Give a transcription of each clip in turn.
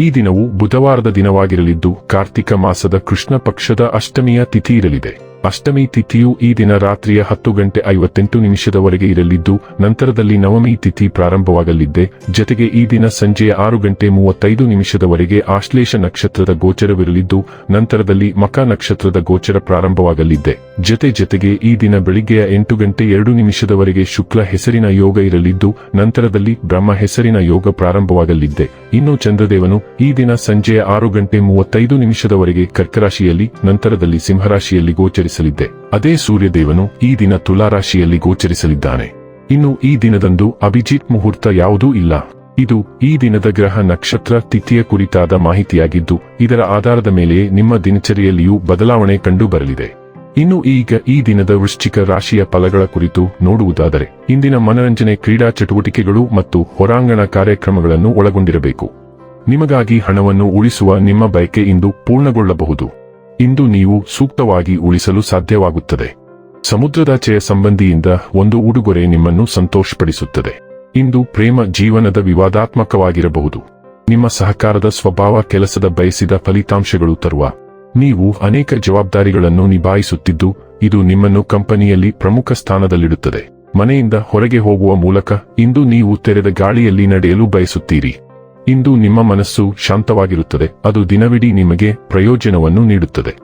ಈ ದಿನವು ಬುಧವಾರದ ದಿನವಾಗಿರಲಿದ್ದು ಕಾರ್ತಿಕ ಮಾಸದ ಕೃಷ್ಣ ಪಕ್ಷದ ಅಷ್ಟಮಿಯ ತಿಥಿ ಇರಲಿದೆ. ಅಷ್ಟಮಿ ತಿಥಿಯು ಈ ದಿನ ರಾತ್ರಿಯ ಹತ್ತು ಗಂಟೆ ಐವತ್ತೆಂಟು ನಿಮಿಷದವರೆಗೆ ಇರಲಿದ್ದು, ನಂತರದಲ್ಲಿ ನವಮಿ ತಿಥಿ ಪ್ರಾರಂಭವಾಗಲಿದ್ದೆ. ಜತೆಗೆ ಈ ದಿನ ಸಂಜೆಯ ಆರು ಗಂಟೆ ಮೂವತ್ತೈದು ನಿಮಿಷದವರೆಗೆ ಆಶ್ಲೇಷ ನಕ್ಷತ್ರದ ಗೋಚರವಿರಲಿದ್ದು, ನಂತರದಲ್ಲಿ ಮಕ ನಕ್ಷತ್ರದ ಗೋಚರ ಪ್ರಾರಂಭವಾಗಲಿದ್ದೆ. ಜತೆ ಜತೆಗೆ ಈ ದಿನ ಬೆಳಿಗ್ಗೆಯ ಎಂಟು ಗಂಟೆ ಎರಡು ನಿಮಿಷದವರೆಗೆ ಶುಕ್ಲ ಹೆಸರಿನ ಯೋಗ ಇರಲಿದ್ದು, ನಂತರದಲ್ಲಿ ಬ್ರಹ್ಮ ಹೆಸರಿನ ಯೋಗ ಪ್ರಾರಂಭವಾಗಲಿದ್ದೆ. ಇನ್ನು ಚಂದ್ರದೇವನು ಈ ದಿನ ಸಂಜೆಯ ಆರು ಗಂಟೆ ಮೂವತ್ತೈದು ನಿಮಿಷದವರೆಗೆ ಕರ್ಕರಾಶಿಯಲ್ಲಿ, ನಂತರದಲ್ಲಿ ಸಿಂಹರಾಶಿಯಲ್ಲಿ ಗೋಚರಿಸಲಿದ್ದೆ. ಅದೇ ಸೂರ್ಯದೇವನು ಈ ದಿನ ತುಲಾರಾಶಿಯಲ್ಲಿ ಗೋಚರಿಸಲಿದ್ದಾನೆ. ಇನ್ನು ಈ ದಿನದಂದು ಅಭಿಜಿತ್ ಮುಹೂರ್ತ ಯಾವುದೂ ಇಲ್ಲ. ಇದು ಈ ದಿನದ ಗ್ರಹ ನಕ್ಷತ್ರ ತಿಥಿಯ ಕುರಿತಾದ ಮಾಹಿತಿಯಾಗಿದ್ದು, ಇದರ ಆಧಾರದ ಮೇಲೆಯೇ ನಿಮ್ಮ ದಿನಚರಿಯಲ್ಲಿಯೂ ಬದಲಾವಣೆ ಕಂಡು ಬರಲಿದೆ ಇನ್ನು ಈಗ ಈ ದಿನದ ವೃಶ್ಚಿಕ ರಾಶಿಯ ಫಲಗಳ ಕುರಿತು ನೋಡುವುದಾದರೆ, ಇಂದಿನ ಮನರಂಜನೆ ಕ್ರೀಡಾ ಚಟುವಟಿಕೆಗಳು ಮತ್ತು ಹೊರಾಂಗಣ ಕಾರ್ಯಕ್ರಮಗಳನ್ನು ಒಳಗೊಂಡಿರಬೇಕು. ನಿಮಗಾಗಿ ಹಣವನ್ನು ಉಳಿಸುವ ನಿಮ್ಮ ಬಯಕೆ ಇಂದು ಪೂರ್ಣಗೊಳ್ಳಬಹುದು. ಇಂದು ನೀವು ಸೂಕ್ತವಾಗಿ ಉಳಿಸಲು ಸಾಧ್ಯವಾಗುತ್ತದೆ. ಸಮುದ್ರದಾಚೆಯ ಸಂಬಂಧಿಯಿಂದ ಒಂದು ಉಡುಗೊರೆ ನಿಮ್ಮನ್ನು ಸಂತೋಷಪಡಿಸುತ್ತದೆ. ಇಂದು ಪ್ರೇಮ ಜೀವನದ ವಿವಾದಾತ್ಮಕವಾಗಿರಬಹುದು. ನಿಮ್ಮ ಸಹಕಾರದ ಸ್ವಭಾವ ಕೆಲಸದ ಬಯಸಿದ ಫಲಿತಾಂಶಗಳು ತರುವ. ನೀವು ಅನೇಕ ಜವಾಬ್ದಾರಿಗಳನ್ನು ನಿಭಾಯಿಸುತ್ತಿದ್ದು, ಇದು ನಿಮ್ಮನ್ನು ಕಂಪನಿಯಲ್ಲಿ ಪ್ರಮುಖ ಸ್ಥಾನದಲ್ಲಿಡುತ್ತದೆ. ಮನೆಯಿಂದ ಹೊರಗೆ ಹೋಗುವ ಮೂಲಕ ಇಂದು ನೀವು ತೆರೆದ ಗಾಳಿಯಲ್ಲಿ ನಡೆಯಲು ಬಯಸುತ್ತೀರಿ. ಇಂದು ನಿಮ್ಮ ಮನಸ್ಸು ಶಾಂತವಾಗಿರುತ್ತದೆ, ಅದು ದಿನವಿಡೀ ನಿಮಗೆ ಪ್ರಯೋಜನವನ್ನು ನೀಡುತ್ತದೆ.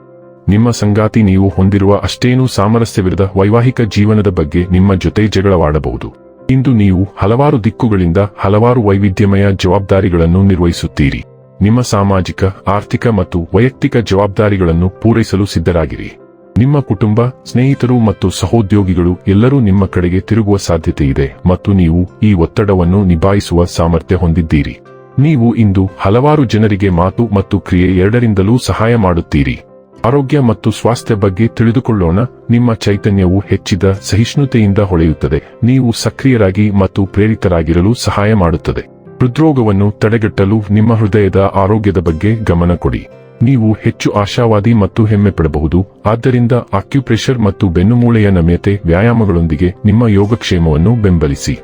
ನಿಮ್ಮ ಸಂಗಾತಿ ನೀವು ಹೊಂದಿರುವ ಅಷ್ಟೇನೂ ಸಾಮರಸ್ಯವಿರದ ವೈವಾಹಿಕ ಜೀವನದ ಬಗ್ಗೆ ನಿಮ್ಮ ಜೊತೆ ಜಗಳವಾಡಬಹುದು. ಇಂದು ನೀವು ಹಲವಾರು ದಿಕ್ಕುಗಳಿಂದ ಹಲವಾರು ವೈವಿಧ್ಯಮಯ ಜವಾಬ್ದಾರಿಗಳನ್ನು ನಿರ್ವಹಿಸುತ್ತೀರಿ. ನಿಮ್ಮ ಸಾಮಾಜಿಕ, ಆರ್ಥಿಕ ಮತ್ತು ವೈಯಕ್ತಿಕ ಜವಾಬ್ದಾರಿಗಳನ್ನು ಪೂರೈಸಲು ಸಿದ್ಧರಾಗಿರಿ. ನಿಮ್ಮ ಕುಟುಂಬ, ಸ್ನೇಹಿತರು ಮತ್ತು ಸಹೋದ್ಯೋಗಿಗಳು ಎಲ್ಲರೂ ನಿಮ್ಮ ಕಡೆಗೆ ತಿರುಗುವ ಸಾಧ್ಯತೆ ಇದೆ ಮತ್ತು ನೀವು ಈ ಒತ್ತಡವನ್ನು ನಿಭಾಯಿಸುವ ಸಾಮರ್ಥ್ಯ ಹೊಂದಿದ್ದೀರಿ. ನೀವು ಇಂದು ಹಲವಾರು ಜನರಿಗೆ ಮಾತು ಮತ್ತು ಕ್ರಿಯೆ ಎರಡರಿಂದಲೂ ಸಹಾಯ ಮಾಡುತ್ತೀರಿ. ಆರೋಗ್ಯ ಮತ್ತು ಸ್ವಾಸ್ಥ್ಯ ಬಗ್ಗೆ ತಿಳಿದುಕೊಳ್ಳೋಣ. ನಿಮ್ಮ ಚೈತನ್ಯವು ಹೆಚ್ಚಿದ ಸಹಿಷ್ಣುತೆಯಿಂದ ಹೊಳೆಯುತ್ತದೆ. ನೀವು ಸಕ್ರಿಯರಾಗಿ ಮತ್ತು ಪ್ರೇರಿತರಾಗಿರಲು ಸಹಾಯ ಮಾಡುತ್ತದೆ. ಹೃದ್ರೋಗವನ್ನು ತಡೆಗಟ್ಟಲು ನಿಮ್ಮ ಹೃದಯದ ಆರೋಗ್ಯದ ಬಗ್ಗೆ ಗಮನ ಕೊಡಿ. ನೀವು ಹೆಚ್ಚು ಆಶಾವಾದಿ ಮತ್ತು ಹೆಮ್ಮೆ ಪಡಬಹುದು. ಆದ್ದರಿಂದ ಆಕ್ಯುಪ್ರೆಷರ್ ಮತ್ತು ಬೆನ್ನುಮೂಳೆಯ ನಮ್ಯತೆ ವ್ಯಾಯಾಮಗಳೊಂದಿಗೆ ನಿಮ್ಮ ಯೋಗಕ್ಷೇಮವನ್ನು ಬೆಂಬಲಿಸಿ.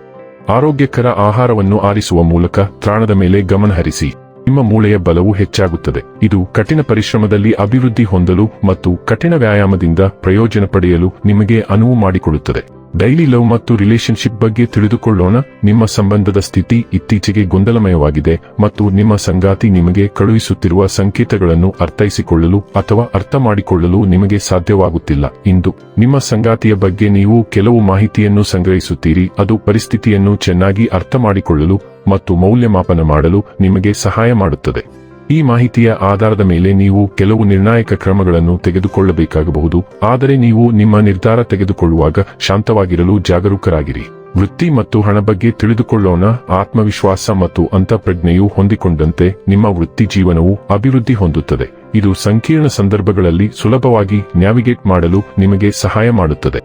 ಆರೋಗ್ಯಕರ ಆಹಾರವನ್ನು ಆರಿಸುವ ಮೂಲಕ ತ್ರಾಣದ ಮೇಲೆ ಗಮನಹರಿಸಿ ನಿಮ್ಮ ಮೂಳೆಯ ಬಲವು ಹೆಚ್ಚಾಗುತ್ತದೆ. ಇದು ಕಠಿಣ ಪರಿಶ್ರಮದಲ್ಲಿ ಅಭಿವೃದ್ಧಿ ಹೊಂದಲು ಮತ್ತು ಕಠಿಣ ವ್ಯಾಯಾಮದಿಂದ ಪ್ರಯೋಜನ ಪಡೆಯಲು ನಿಮಗೆ ಅನುವು ಮಾಡಿಕೊಡುತ್ತದೆ. ಡೈಲಿ ಲವ್ ಮತ್ತು ರಿಲೇಶನ್ಶಿಪ್ ಬಗ್ಗೆ ತಿಳಿದುಕೊಳ್ಳೋಣ. ನಿಮ್ಮ ಸಂಬಂಧದ ಸ್ಥಿತಿ ಇತ್ತೀಚೆಗೆ ಗೊಂದಲಮಯವಾಗಿದೆ ಮತ್ತು ನಿಮ್ಮ ಸಂಗಾತಿ ನಿಮಗೆ ಕಳುಹಿಸುತ್ತಿರುವ ಸಂಕೇತಗಳನ್ನು ಅರ್ಥೈಸಿಕೊಳ್ಳಲು ಅಥವಾ ಅರ್ಥ ಮಾಡಿಕೊಳ್ಳಲು ನಿಮಗೆ ಸಾಧ್ಯವಾಗುತ್ತಿಲ್ಲ. ಇಂದು, ನಿಮ್ಮ ಸಂಗಾತಿಯ ಬಗ್ಗೆ ನೀವು ಕೆಲವು ಮಾಹಿತಿಯನ್ನು ಸಂಗ್ರಹಿಸುತ್ತೀರಿ. ಅದು ಪರಿಸ್ಥಿತಿಯನ್ನು ಚೆನ್ನಾಗಿ ಅರ್ಥ ಮಾಡಿಕೊಳ್ಳಲು ಮತ್ತು ಮೌಲ್ಯಮಾಪನ ಮಾಡಲು ನಿಮಗೆ ಸಹಾಯ ಮಾಡುತ್ತದೆ. ಈ ಮಾಹಿತಿಯ ಆಧಾರದ ಮೇಲೆ ನೀವು ಕೆಲವು ನಿರ್ಣಾಯಕ ಕ್ರಮಗಳನ್ನು ತೆಗೆದುಕೊಳ್ಳಬೇಕಾಗಬಹುದು. ಆದರೆ ನೀವು ನಿಮ್ಮ ನಿರ್ಧಾರ ತೆಗೆದುಕೊಳ್ಳುವಾಗ ಶಾಂತವಾಗಿರಲು ಜಾಗರೂಕರಾಗಿರಿ. ವೃತ್ತಿ ಮತ್ತು ಹಣ ಬಗ್ಗೆ ತಿಳಿದುಕೊಳ್ಳೋಣ. ಆತ್ಮವಿಶ್ವಾಸ ಮತ್ತು ಅಂತಃಪ್ರಜ್ಞೆಯು ಹೊಂದಿಕೊಂಡಂತೆ ನಿಮ್ಮ ವೃತ್ತಿ ಜೀವನವು ಅಭಿವೃದ್ಧಿ ಹೊಂದುತ್ತದೆ. ಇದು ಸಂಕೀರ್ಣ ಸಂದರ್ಭಗಳಲ್ಲಿ ಸುಲಭವಾಗಿ ನ್ಯಾವಿಗೇಟ್ ಮಾಡಲು ನಿಮಗೆ ಸಹಾಯ ಮಾಡುತ್ತದೆ.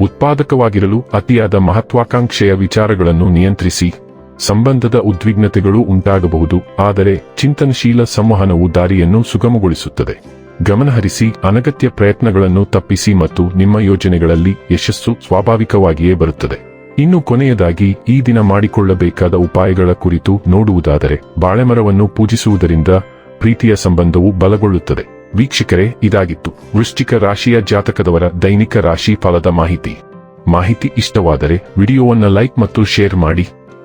ಉತ್ಪಾದಕವಾಗಿರಲು ಅತಿಯಾದ ಮಹತ್ವಾಕಾಂಕ್ಷೆಯ ವಿಚಾರಗಳನ್ನು ನಿಯಂತ್ರಿಸಿ. ಸಂಬಂಧದ ಉದ್ವಿಗ್ನತೆಗಳು ಉಂಟಾಗಬಹುದು, ಆದರೆ ಚಿಂತನಶೀಲ ಸಂವಹನವು ದಾರಿಯನ್ನು ಸುಗಮಗೊಳಿಸುತ್ತದೆ. ಗಮನಹರಿಸಿ, ಅನಗತ್ಯ ಪ್ರಯತ್ನಗಳನ್ನು ತಪ್ಪಿಸಿ ಮತ್ತು ನಿಮ್ಮ ಯೋಜನೆಗಳಲ್ಲಿ ಯಶಸ್ಸು ಸ್ವಾಭಾವಿಕವಾಗಿಯೇ ಬರುತ್ತದೆ. ಇನ್ನು ಕೊನೆಯದಾಗಿ, ಈ ದಿನ ಮಾಡಿಕೊಳ್ಳಬೇಕಾದ ಉಪಾಯಗಳ ಕುರಿತು ನೋಡುವುದಾದರೆ, ಬಾಳೆಮರವನ್ನು ಪೂಜಿಸುವುದರಿಂದ ಪ್ರೀತಿಯ ಸಂಬಂಧವು ಬಲಗೊಳ್ಳುತ್ತದೆ. ವೀಕ್ಷಕರೇ, ಇದಾಗಿತ್ತು. ವೃಶ್ಚಿಕ ರಾಶಿಯ ಜಾತಕದವರ ದೈನಿಕ ರಾಶಿ ಫಲದ ಮಾಹಿತಿ. ಮಾಹಿತಿ ಇಷ್ಟವಾದರೆ, ವಿಡಿಯೋವನ್ನು ಲೈಕ್ ಮತ್ತು ಶೇರ್ ಮಾಡಿ.